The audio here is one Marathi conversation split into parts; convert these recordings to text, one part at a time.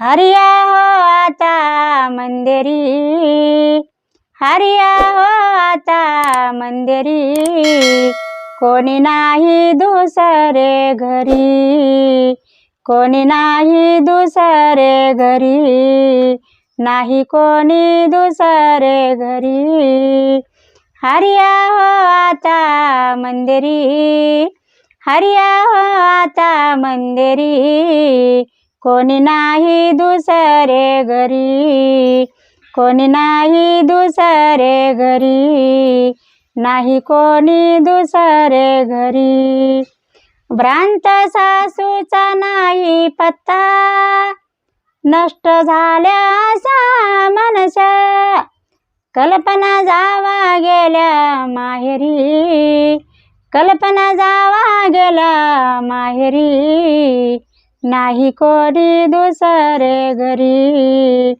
हरिया हो आता मंदिरी. हरिया हो आता मंदिरी. कोणी नाही दुसरे घरी. कोणी नाही दुसरे घरी. नाही कोणी दुसरे घरी. हरिया हो आता मंदिरी. हरिया हो आता मंदिरी. कोणी नाही दुसरे घरी कोणी नाही दुसरे घरी नाही कोणी दुसरे घरी. भ्रांत सासूचा नाही पत्ता नष्ट झाल्या सा मनसा कल्पना जावा गेल्या माहेरी कल्पना जावा गेला माहेरी. नाही कोणी दुसरे घरी.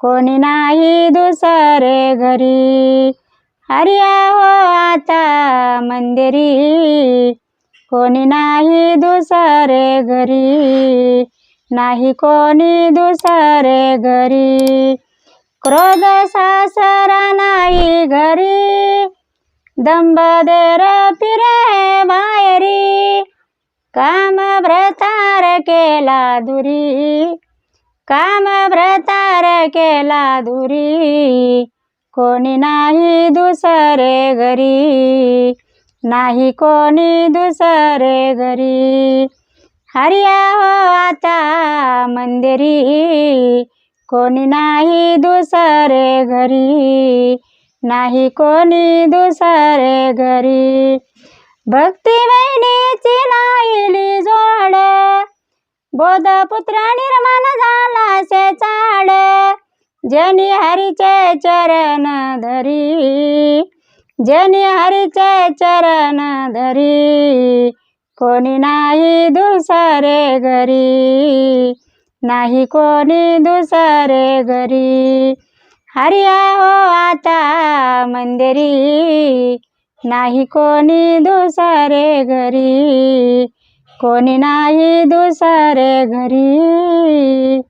कोणी नाही दुसरे घरी. हरिया हो आता मंदिरी. कोणी नाही दुसरे घरी. नाही कोणी दुसरे घरी. क्रोध सासरा नाही घरी. दंबदेर पिरे बाहेरी काम व्रता केला दुरी कामभ्रतार केला दुरी. कोणी नाही दुसरे घरी नाही कोणी दुसरे घरी. हरिया हो आता मंदिरी कोणी नाही दुसरे घरी नाही कोणी दुसरे घरी. भक्ती बहिणीची लाईली जोड बोधपुत्र निर्माण झाला से चाड. जनी हरीचे चरण धरी. जनी हरीचे चरण धरी. कोणी नाही दुसरे घरी. नाही कोणी दुसरे घरी. हरिया हो आता मंदिरी. नाही कोणी दुसरे घरी. कोणी नाही दुसरे घरी.